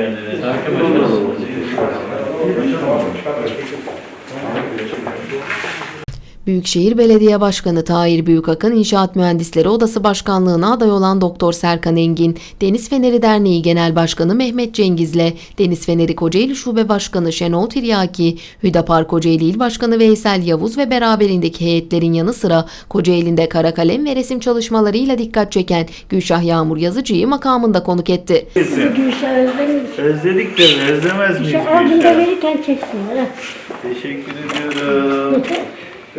bacana, né? Sabe que é mais. Büyükşehir Belediye Başkanı Tahir Büyükakın İnşaat Mühendisleri Odası Başkanlığı'na aday olan Doktor Serkan Engin, Deniz Feneri Derneği Genel Başkanı Mehmet Cengiz'le Deniz Feneri Kocaeli Şube Başkanı Şenol Tiryaki, Hüdapar Kocaeli İl Başkanı Veysel Yavuz ve beraberindeki heyetlerin yanı sıra Kocaeli'nde kara kalem ve resim çalışmalarıyla dikkat çeken Gülşah Yağmur Yazıcı'yı makamında konuk etti. Gülşah özlemiş. Özledik de özlemez miyiz Gülşah albümde Gülşah? verirken çeksinler. ha. Teşekkür ediyorum.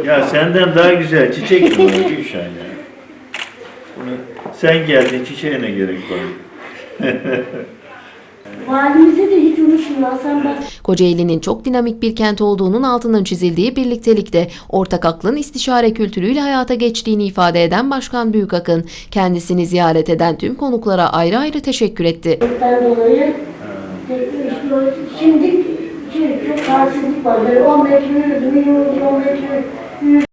Ya senden daha güzel çiçek mi var Gülşah ya? Bunu, sen geldin çiçeğine gerek var. Valimizi de hiç unutma Hasan bak. Kocaeli'nin çok dinamik bir kent olduğunun altının çizildiği birliktelikte ortak aklın istişare kültürüyle hayata geçtiğini ifade eden Başkan Büyükakın, kendisini ziyaret eden tüm konuklara ayrı ayrı teşekkür etti. Dolayı şimdi şey, çok halsizlik var. Böyle 10 metre yürüdüm, yürüdüm, 10 metre yürüdüm.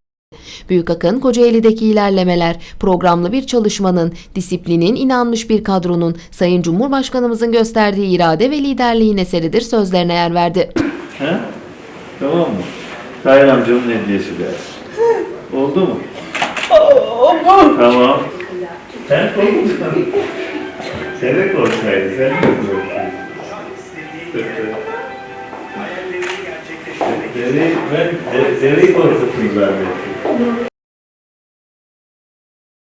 Büyükakın Kocaeli'deki ilerlemeler, programlı bir çalışmanın, disiplinin inanmış bir kadronun, Sayın Cumhurbaşkanımızın gösterdiği irade ve liderliğin eseridir sözlerine yer verdi. He? Tamam mı? Tahir amcanın hediyesi de. Oldu mu? tamam. Sen korktun. Sen de korksaydın. Sen de Deveyi, ben de, deveyi korkuttun zannettim.